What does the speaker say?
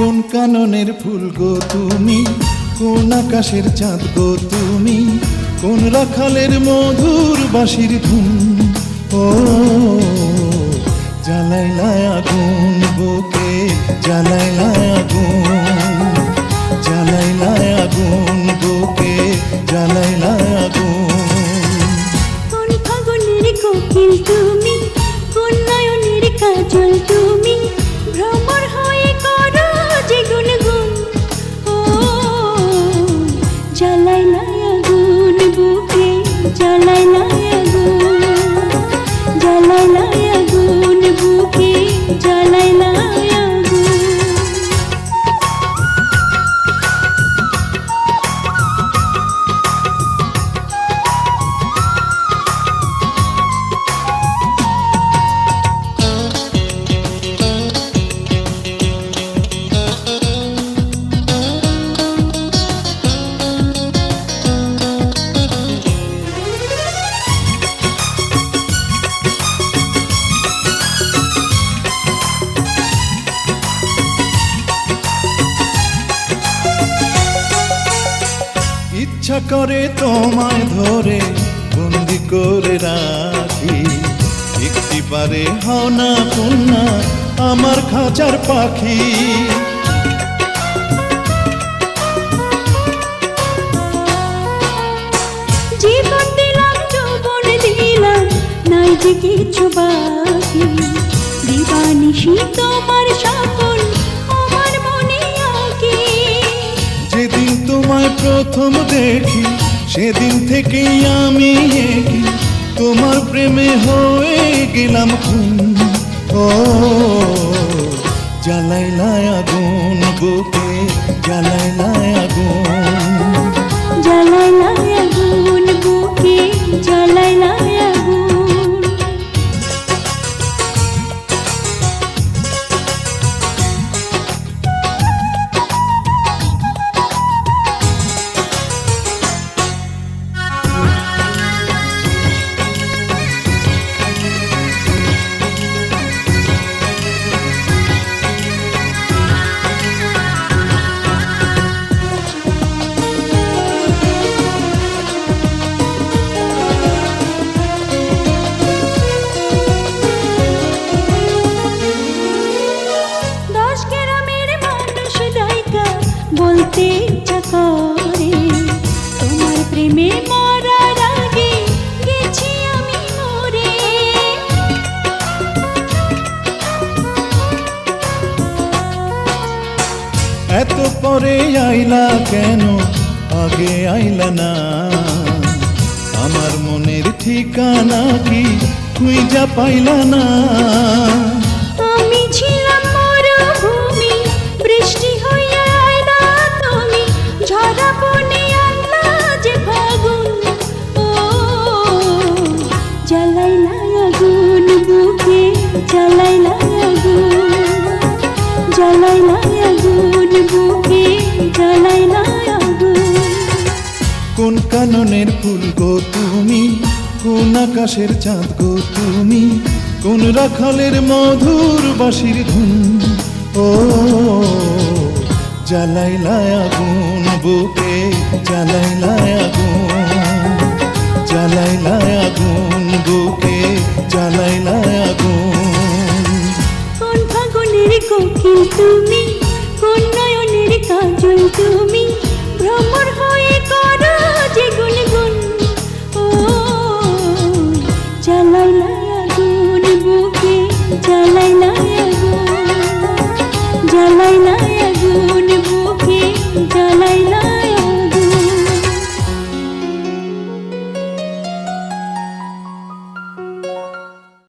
কাননের ফুল গো তুমি? কোন আকাশের চাঁদ গো তুমি? কোন রাখালের মধুর বাঁশির ধুন? ও জ্বালাইলায় আগুন বুকে জ্বালাইলায় আগুন জ্বালাইলায় আগুন বুকে জ্বালাইলায় আগুন। কোন ফাগুনের কোকিল তুমি? কোন নয়নের কাজল ইচ্ছা করে তোমায় ধরে, বন্দি করে রাখি। একটি পারে হও না কন্যা, আমার খাঁচার পাখি। কিছু বাকি। দিবানিশি তোমার স্বপন তোমায় প্রথম দেখি, সেদিন থেকেই আমি তোমার প্রেমে হয়ে গেলাম খুন। ও জ্বালাইলায় আগুন বুকে জ্বালাইলায় আগুন মরে। এত পরে আইলা কেন? আগে আইলা না। আমার মনের ঠিকানা কি? খুঁজা পাইলা না। কোন কাননের ফুল গো তুমি? কোন আকাশের চাঁদ গো তুমি? কোন রাখালের মধুর বাঁশির ধুন? ও জ্বালাইলা আগুন বুকে জ্বালাইলা আগুন জ্বালাইলা আগুন বুকে জ্বালাইলা আগুন কোকিল তুমি কোন নয়নের কাজল তুমি ভ্রমর হয়